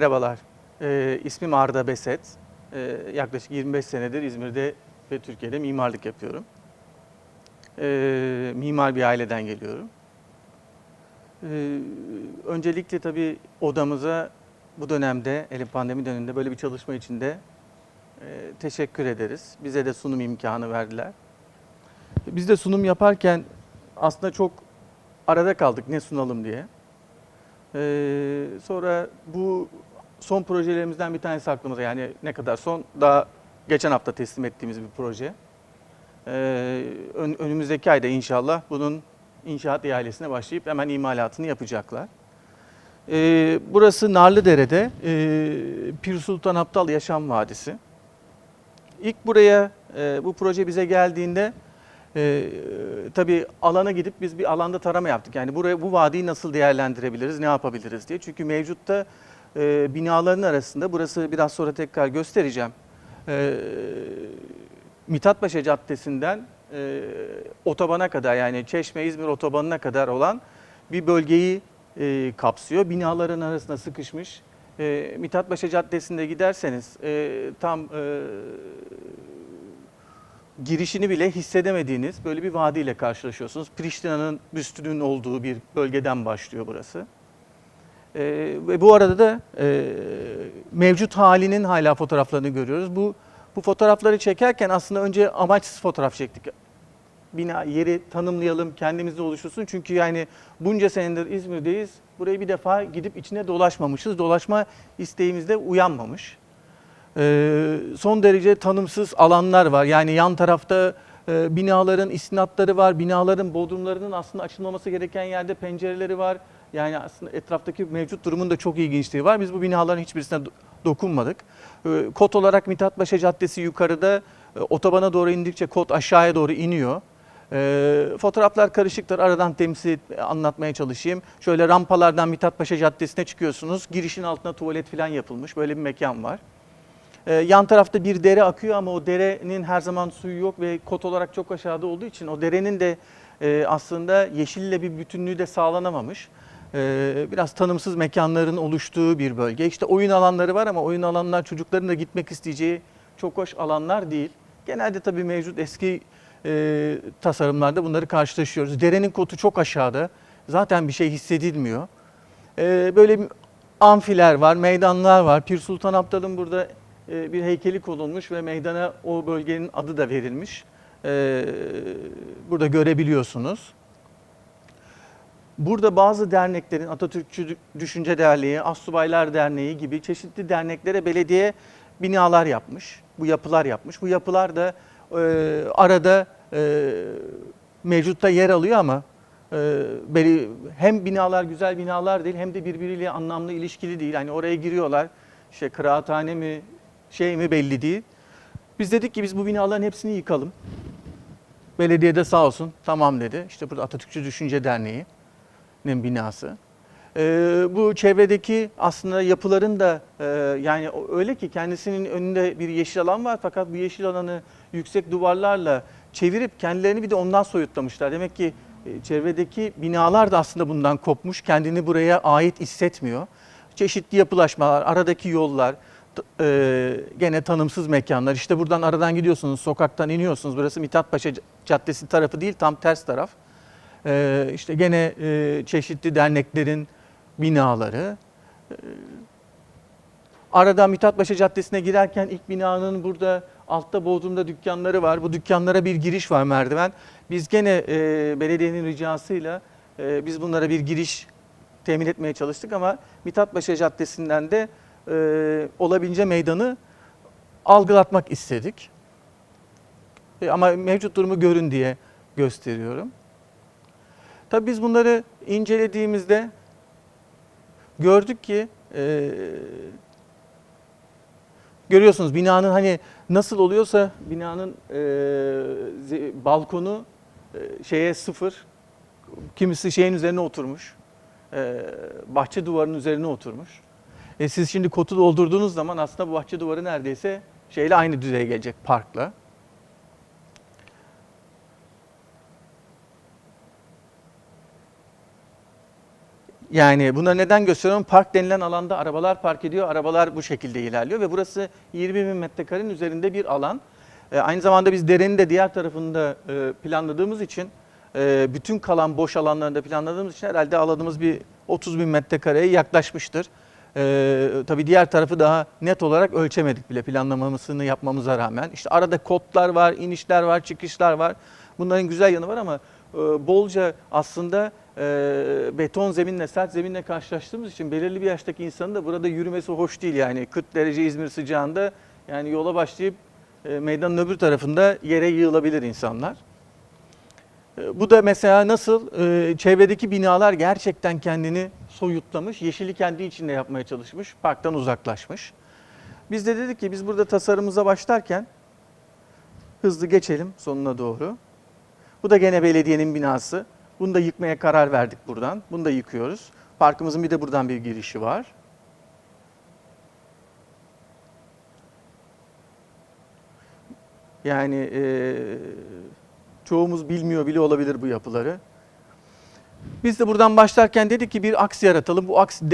Merhabalar, ee, ismim Arda Beset. Ee, yaklaşık 25 senedir İzmir'de ve Türkiye'de mimarlık yapıyorum. Ee, mimar bir aileden geliyorum. Ee, öncelikle tabii odamıza bu dönemde, hele pandemi döneminde böyle bir çalışma için de e, teşekkür ederiz. Bize de sunum imkanı verdiler. Biz de sunum yaparken aslında çok arada kaldık ne sunalım diye. Ee, sonra bu son projelerimizden bir tanesi aklımıza yani ne kadar son daha geçen hafta teslim ettiğimiz bir proje. Ee, ön- önümüzdeki ayda inşallah bunun inşaat ihalesine başlayıp hemen imalatını yapacaklar. Ee, burası Narlıdere'de e, Pir Sultan Abdal Yaşam Vadisi. İlk buraya e, bu proje bize geldiğinde e, tabii alana gidip biz bir alanda tarama yaptık. Yani buraya bu vadiyi nasıl değerlendirebiliriz, ne yapabiliriz diye. Çünkü mevcutta e, binaların arasında burası biraz sonra tekrar göstereceğim. E, Mithatpaşa Caddesi'nden e, otobana kadar yani Çeşme İzmir otobanına kadar olan bir bölgeyi e, kapsıyor. Binaların arasında sıkışmış. E, Mithatpaşa Caddesi'nde giderseniz e, tam e, girişini bile hissedemediğiniz böyle bir vadiyle karşılaşıyorsunuz. Priştina'nın büstünün olduğu bir bölgeden başlıyor burası. Ee, ve bu arada da e, mevcut halinin hala fotoğraflarını görüyoruz. Bu bu fotoğrafları çekerken aslında önce amaçsız fotoğraf çektik. Bina yeri tanımlayalım, kendimizi oluştursun. Çünkü yani bunca senedir İzmir'deyiz. Burayı bir defa gidip içine dolaşmamışız. Dolaşma isteğimiz de uyanmamış. Ee, son derece tanımsız alanlar var. Yani yan tarafta e, binaların istinatları var. Binaların bodrumlarının aslında açılmaması gereken yerde pencereleri var. Yani aslında etraftaki mevcut durumun da çok ilginçliği var. Biz bu binaların hiçbirisine do- dokunmadık. Ee, Kod olarak Mithatpaşa Caddesi yukarıda, e, otobana doğru indikçe kod aşağıya doğru iniyor. Ee, fotoğraflar karışıktır. Aradan temsil anlatmaya çalışayım. Şöyle rampalardan Mithatpaşa Caddesi'ne çıkıyorsunuz. Girişin altına tuvalet falan yapılmış. Böyle bir mekan var. Ee, yan tarafta bir dere akıyor ama o derenin her zaman suyu yok ve kot olarak çok aşağıda olduğu için o derenin de e, aslında yeşille bir bütünlüğü de sağlanamamış. Ee, biraz tanımsız mekanların oluştuğu bir bölge. İşte oyun alanları var ama oyun alanlar çocukların da gitmek isteyeceği çok hoş alanlar değil. Genelde tabii mevcut eski e, tasarımlarda bunları karşılaşıyoruz. Derenin kotu çok aşağıda. Zaten bir şey hissedilmiyor. Ee, böyle amfiler var, meydanlar var. Pir Sultan Abdal'ın burada e, bir heykeli konulmuş ve meydana o bölgenin adı da verilmiş. Ee, Burada görebiliyorsunuz. Burada bazı derneklerin Atatürkçü Düşünce Derneği, Assubaylar Derneği gibi çeşitli derneklere belediye binalar yapmış. Bu yapılar yapmış. Bu yapılar da e, arada e, mevcutta yer alıyor ama e, hem binalar güzel binalar değil hem de birbiriyle anlamlı ilişkili değil. Hani oraya giriyorlar işte kıraathane mi şey mi belli değil. Biz dedik ki biz bu binaların hepsini yıkalım. Belediye de sağ olsun tamam dedi. İşte burada Atatürkçü Düşünce Derneği'nin binası. Ee, bu çevredeki aslında yapıların da e, yani öyle ki kendisinin önünde bir yeşil alan var fakat bu yeşil alanı yüksek duvarlarla çevirip kendilerini bir de ondan soyutlamışlar. Demek ki e, çevredeki binalar da aslında bundan kopmuş. Kendini buraya ait hissetmiyor. Çeşitli yapılaşmalar, aradaki yollar, e, gene tanımsız mekanlar. İşte buradan aradan gidiyorsunuz, sokaktan iniyorsunuz. Burası Mithatpaşa Caddesi tarafı değil, tam ters taraf. E, işte gene e, çeşitli derneklerin binaları. E, Aradan Mithatpaşa Caddesi'ne girerken ilk binanın burada altta Bodrum'da dükkanları var. Bu dükkanlara bir giriş var merdiven. Biz gene e, belediyenin ricasıyla e, biz bunlara bir giriş temin etmeye çalıştık ama Mithatpaşa Caddesi'nden de e, olabildiğince meydanı algılatmak istedik. Ama mevcut durumu görün diye gösteriyorum. Tabii biz bunları incelediğimizde gördük ki e, görüyorsunuz binanın hani nasıl oluyorsa binanın e, balkonu e, şeye sıfır. Kimisi şeyin üzerine oturmuş. E, bahçe duvarının üzerine oturmuş. E, siz şimdi kotu doldurduğunuz zaman aslında bu bahçe duvarı neredeyse şeyle aynı düzeye gelecek parkla. Yani buna neden gösteriyorum? Park denilen alanda arabalar park ediyor, arabalar bu şekilde ilerliyor ve burası 20 bin metrekarenin üzerinde bir alan. E, aynı zamanda biz derenin de diğer tarafında e, planladığımız için, e, bütün kalan boş alanlarında planladığımız için herhalde alanımız bir 30 bin metrekareye yaklaşmıştır. Tabii diğer tarafı daha net olarak ölçemedik bile planlamasını yapmamıza rağmen. İşte arada kotlar var, inişler var, çıkışlar var. Bunların güzel yanı var ama bolca aslında e, beton zeminle, sert zeminle karşılaştığımız için belirli bir yaştaki insanın da burada yürümesi hoş değil. Yani 40 derece İzmir sıcağında yani yola başlayıp e, meydanın öbür tarafında yere yığılabilir insanlar. E, Bu da mesela nasıl e, çevredeki binalar gerçekten kendini soyutlamış, yeşili kendi içinde yapmaya çalışmış, parktan uzaklaşmış. Biz de dedik ki biz burada tasarımımıza başlarken hızlı geçelim sonuna doğru. Bu da gene belediyenin binası. Bunu da yıkmaya karar verdik buradan. Bunu da yıkıyoruz. Parkımızın bir de buradan bir girişi var. Yani e, çoğumuz bilmiyor bile olabilir bu yapıları. Biz de buradan başlarken dedik ki bir aks yaratalım. Bu aks e,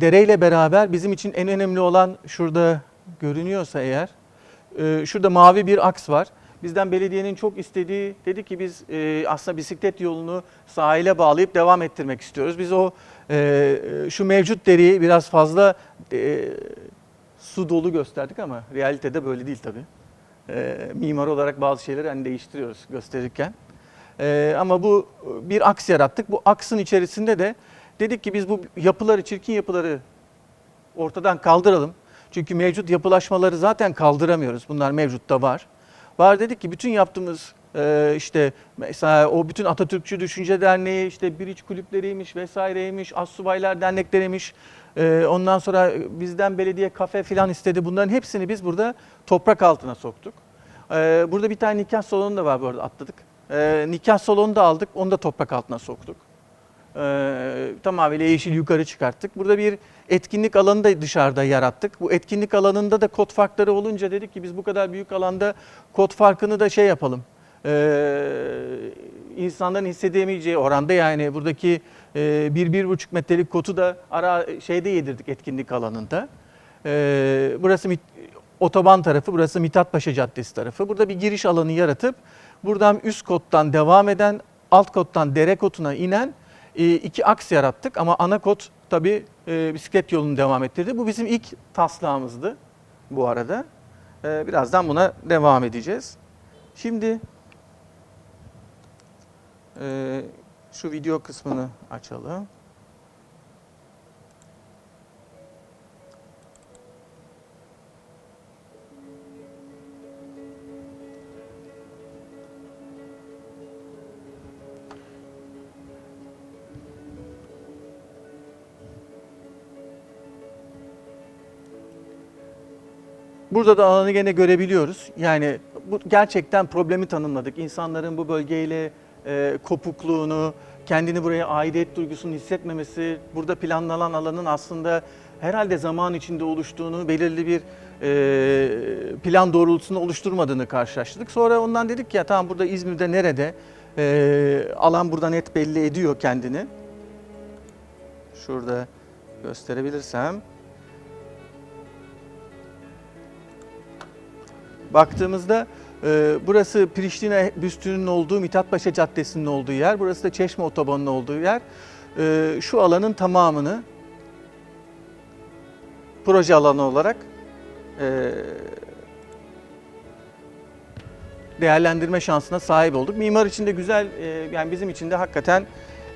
dereyle beraber bizim için en önemli olan şurada görünüyorsa eğer, e, şurada mavi bir aks var. Bizden belediyenin çok istediği, dedi ki biz e, aslında bisiklet yolunu sahile bağlayıp devam ettirmek istiyoruz. Biz o e, şu mevcut dereyi biraz fazla e, su dolu gösterdik ama realitede böyle değil tabii. E, mimar olarak bazı şeyleri hani değiştiriyoruz gösterirken. Ee, ama bu bir aks yarattık. Bu aksın içerisinde de dedik ki biz bu yapıları, çirkin yapıları ortadan kaldıralım. Çünkü mevcut yapılaşmaları zaten kaldıramıyoruz. Bunlar mevcutta var. Var dedik ki bütün yaptığımız e, işte mesela o bütün Atatürkçü Düşünce Derneği, işte biriç kulüpleriymiş vesaireymiş, Assubaylar dernekleriymiş. E, ondan sonra bizden belediye kafe filan istedi. Bunların hepsini biz burada toprak altına soktuk. E, burada bir tane nikah salonu da var bu arada atladık. E, nikah salonu da aldık, onu da toprak altına soktuk. E, tamamıyla yeşil yukarı çıkarttık. Burada bir etkinlik alanı da dışarıda yarattık. Bu etkinlik alanında da kod farkları olunca dedik ki biz bu kadar büyük alanda kod farkını da şey yapalım. E, insanların hissedemeyeceği oranda yani buradaki e, bir, bir buçuk metrelik kotu da ara şeyde yedirdik etkinlik alanında. E, burası otoban tarafı, burası Mithatpaşa Caddesi tarafı. Burada bir giriş alanı yaratıp buradan üst kottan devam eden, alt kottan dere kotuna inen iki aks yarattık. Ama ana kot tabii e, bisiklet yolunu devam ettirdi. Bu bizim ilk taslağımızdı bu arada. E, birazdan buna devam edeceğiz. Şimdi e, şu video kısmını açalım. Burada da alanı gene görebiliyoruz. Yani bu gerçekten problemi tanımladık. İnsanların bu bölgeyle e, kopukluğunu, kendini buraya aidiyet duygusunu hissetmemesi, burada planlanan alanın aslında herhalde zaman içinde oluştuğunu, belirli bir e, plan doğrultusunda oluşturmadığını karşılaştırdık. Sonra ondan dedik ki ya tamam burada İzmir'de nerede? E, alan burada net belli ediyor kendini. Şurada gösterebilirsem. Baktığımızda e, burası Priştine büstünün olduğu Mithatpaşa Caddesi'nin olduğu yer. Burası da Çeşme Otobanı'nın olduğu yer. E, şu alanın tamamını proje alanı olarak e, değerlendirme şansına sahip olduk. Mimar için de güzel, e, yani bizim için de hakikaten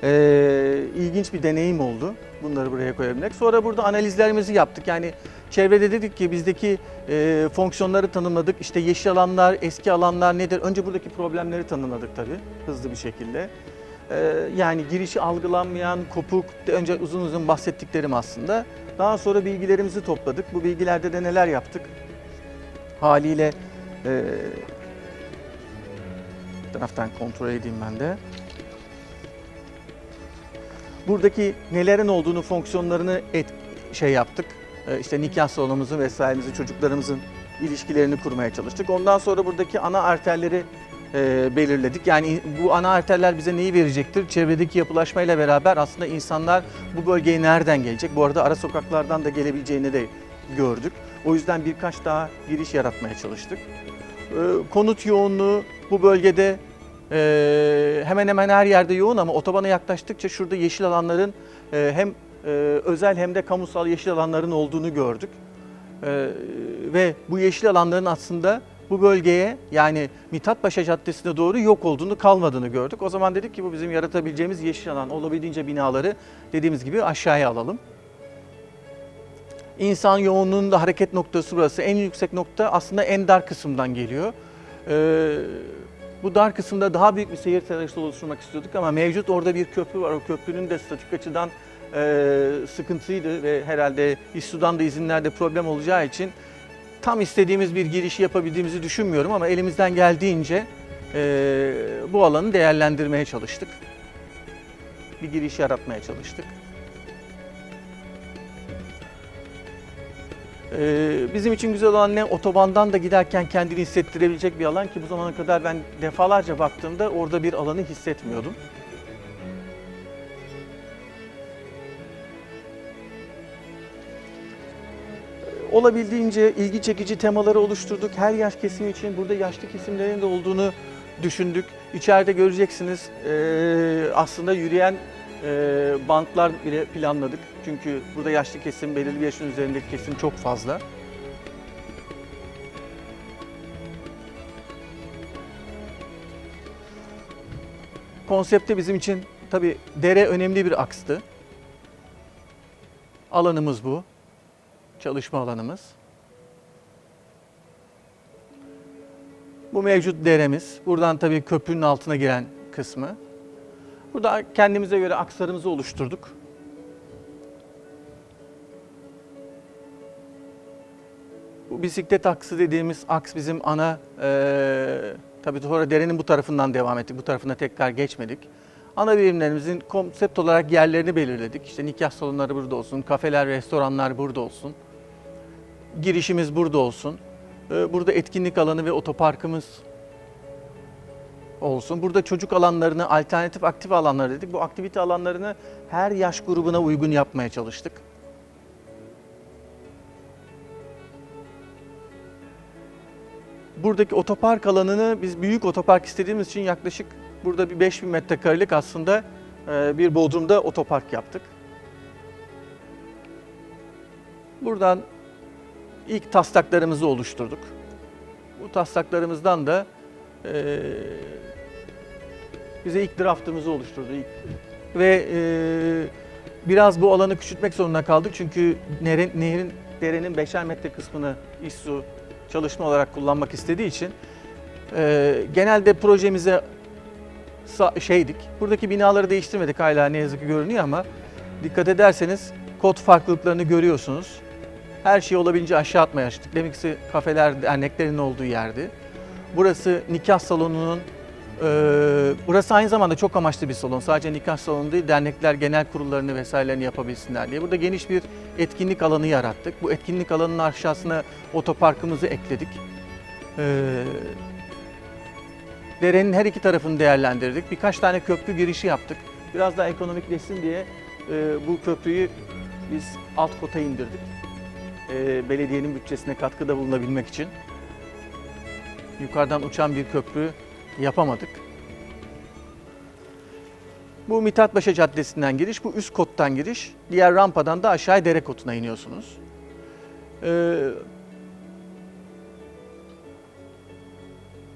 e, ilginç bir deneyim oldu. Bunları buraya koyabilmek. Sonra burada analizlerimizi yaptık. Yani çevrede dedik ki bizdeki e, fonksiyonları tanımladık. İşte yeşil alanlar, eski alanlar nedir? Önce buradaki problemleri tanımladık tabii hızlı bir şekilde. E, yani girişi algılanmayan, kopuk, önce uzun uzun bahsettiklerim aslında. Daha sonra bilgilerimizi topladık. Bu bilgilerde de neler yaptık? Haliyle e, taraftan kontrol edeyim ben de. Buradaki nelerin olduğunu, fonksiyonlarını et, şey yaptık. Ee, işte nikah salonumuzun vesairemizin, çocuklarımızın ilişkilerini kurmaya çalıştık. Ondan sonra buradaki ana arterleri e, belirledik. Yani bu ana arterler bize neyi verecektir? Çevredeki yapılaşmayla beraber aslında insanlar bu bölgeye nereden gelecek? Bu arada ara sokaklardan da gelebileceğini de gördük. O yüzden birkaç daha giriş yaratmaya çalıştık. E, konut yoğunluğu bu bölgede e, hemen hemen her yerde yoğun ama otobana yaklaştıkça şurada yeşil alanların e, hem e, özel hem de kamusal yeşil alanların olduğunu gördük. E, ve bu yeşil alanların aslında bu bölgeye yani Mithatpaşa Caddesi'ne doğru yok olduğunu kalmadığını gördük. O zaman dedik ki bu bizim yaratabileceğimiz yeşil alan olabildiğince binaları dediğimiz gibi aşağıya alalım. İnsan yoğunluğunun da hareket noktası burası. En yüksek nokta aslında en dar kısımdan geliyor. Ee, bu dar kısımda daha büyük bir seyir telaşlı oluşturmak istiyorduk ama mevcut orada bir köprü var. O köprünün de statik açıdan e, sıkıntıydı ve herhalde İSSU'dan da izinlerde problem olacağı için tam istediğimiz bir girişi yapabildiğimizi düşünmüyorum ama elimizden geldiğince e, bu alanı değerlendirmeye çalıştık. Bir giriş yaratmaya çalıştık. Ee, bizim için güzel olan ne otobandan da giderken kendini hissettirebilecek bir alan ki bu zamana kadar ben defalarca baktığımda orada bir alanı hissetmiyordum. Ee, Olabildiğince ilgi çekici temaları oluşturduk. Her yaş kesimi için burada yaşlı kesimlerin de olduğunu düşündük. İçeride göreceksiniz ee, aslında yürüyen ee, banklar bile planladık. Çünkü burada yaşlı kesim, belirli bir yaşın üzerindeki kesim çok fazla. Konsepte bizim için tabii dere önemli bir akstı. Alanımız bu. Çalışma alanımız. Bu mevcut deremiz. Buradan tabii köprünün altına giren kısmı. Burada kendimize göre akslarımızı oluşturduk. Bu bisiklet aksı dediğimiz aks bizim ana, eee tabii sonra derenin bu tarafından devam ettik. Bu tarafına tekrar geçmedik. Ana birimlerimizin konsept olarak yerlerini belirledik. İşte nikah salonları burada olsun, kafeler, restoranlar burada olsun. Girişimiz burada olsun. Eee, Burada etkinlik alanı ve otoparkımız olsun. Burada çocuk alanlarını, alternatif aktif alanlar dedik. Bu aktivite alanlarını her yaş grubuna uygun yapmaya çalıştık. Buradaki otopark alanını biz büyük otopark istediğimiz için yaklaşık burada bir 5000 metrekarelik aslında e, bir bodrumda otopark yaptık. Buradan ilk taslaklarımızı oluşturduk. Bu taslaklarımızdan da e, bize ilk draftımızı oluşturdu. İlk. Ve e, biraz bu alanı küçültmek zorunda kaldık. Çünkü nehrin, nehrin derenin beşer metre kısmını İSSU çalışma olarak kullanmak istediği için e, genelde projemize şeydik. Buradaki binaları değiştirmedik hala ne yazık ki görünüyor ama dikkat ederseniz kod farklılıklarını görüyorsunuz. Her şeyi olabildiğince aşağı atmaya çalıştık. Demekse kafeler, derneklerin olduğu yerdi. Burası nikah salonunun ee, burası aynı zamanda çok amaçlı bir salon. Sadece nikah salonu değil, dernekler genel kurullarını vesairelerini yapabilsinler diye. Burada geniş bir etkinlik alanı yarattık. Bu etkinlik alanının aşağısına otoparkımızı ekledik. Ee, derenin her iki tarafını değerlendirdik. Birkaç tane köprü girişi yaptık. Biraz daha ekonomikleşsin diye e, bu köprüyü biz alt kota indirdik. E, belediyenin bütçesine katkıda bulunabilmek için. Yukarıdan uçan bir köprü yapamadık. Bu Mithatpaşa Caddesi'nden giriş, bu üst kottan giriş. Diğer rampadan da aşağı dere kotuna iniyorsunuz. Ee,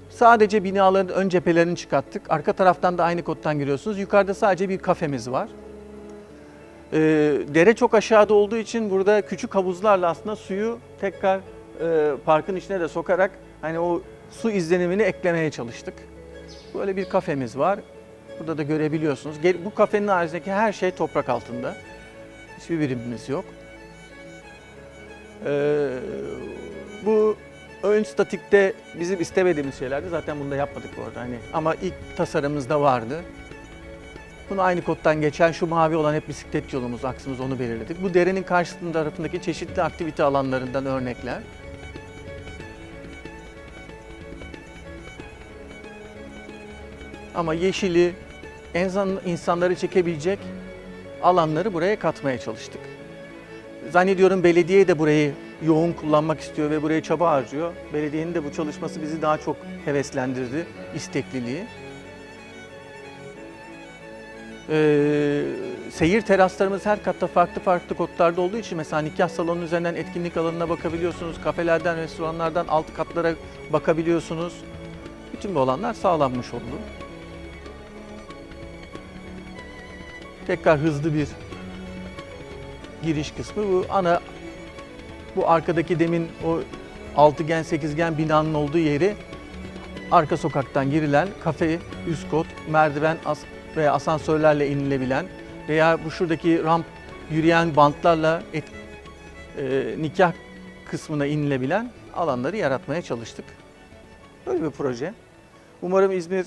sadece binaların ön cephelerini çıkarttık. Arka taraftan da aynı kottan giriyorsunuz. Yukarıda sadece bir kafemiz var. Ee, dere çok aşağıda olduğu için burada küçük havuzlarla aslında suyu tekrar e, parkın içine de sokarak hani o su izlenimini eklemeye çalıştık. Böyle bir kafemiz var. Burada da görebiliyorsunuz. Bu kafenin haricindeki her şey toprak altında. Hiçbir birimimiz yok. Ee, bu ön statikte bizim istemediğimiz şeylerdi. Zaten bunu da yapmadık bu arada. Hani, ama ilk tasarımımızda vardı. Bunu aynı koddan geçen şu mavi olan hep bisiklet yolumuz, aksımız onu belirledik. Bu derenin karşısında tarafındaki çeşitli aktivite alanlarından örnekler. Ama yeşili, insanları çekebilecek alanları buraya katmaya çalıştık. Zannediyorum belediye de burayı yoğun kullanmak istiyor ve buraya çaba harcıyor. Belediyenin de bu çalışması bizi daha çok heveslendirdi, istekliliği. Ee, seyir teraslarımız her katta farklı farklı kodlarda olduğu için mesela nikah salonu üzerinden etkinlik alanına bakabiliyorsunuz. Kafelerden, restoranlardan alt katlara bakabiliyorsunuz. Bütün bu alanlar sağlanmış oldu. Tekrar hızlı bir giriş kısmı bu ana bu arkadaki demin o altıgen sekizgen binanın olduğu yeri arka sokaktan girilen kafe, üst kot, merdiven as veya asansörlerle inilebilen veya bu şuradaki ramp yürüyen bantlarla et, e, nikah kısmına inilebilen alanları yaratmaya çalıştık. Böyle bir proje. Umarım İzmir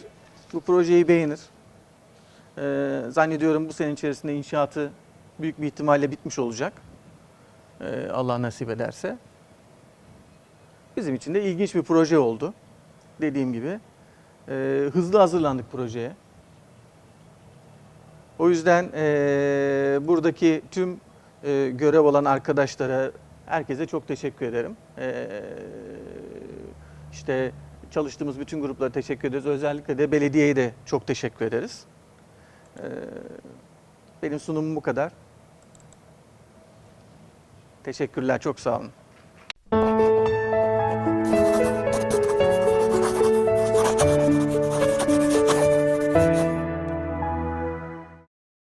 bu projeyi beğenir. Ee, zannediyorum bu sene içerisinde inşaatı büyük bir ihtimalle bitmiş olacak. Ee, Allah nasip ederse. Bizim için de ilginç bir proje oldu. Dediğim gibi. Ee, hızlı hazırlandık projeye. O yüzden eee, buradaki tüm eee, görev olan arkadaşlara, herkese çok teşekkür ederim. Eee işte çalıştığımız bütün gruplara teşekkür ederiz. Özellikle de belediyeye de çok teşekkür ederiz. Eee, benim sunumum bu kadar. Teşekkürler, çok sağ olun.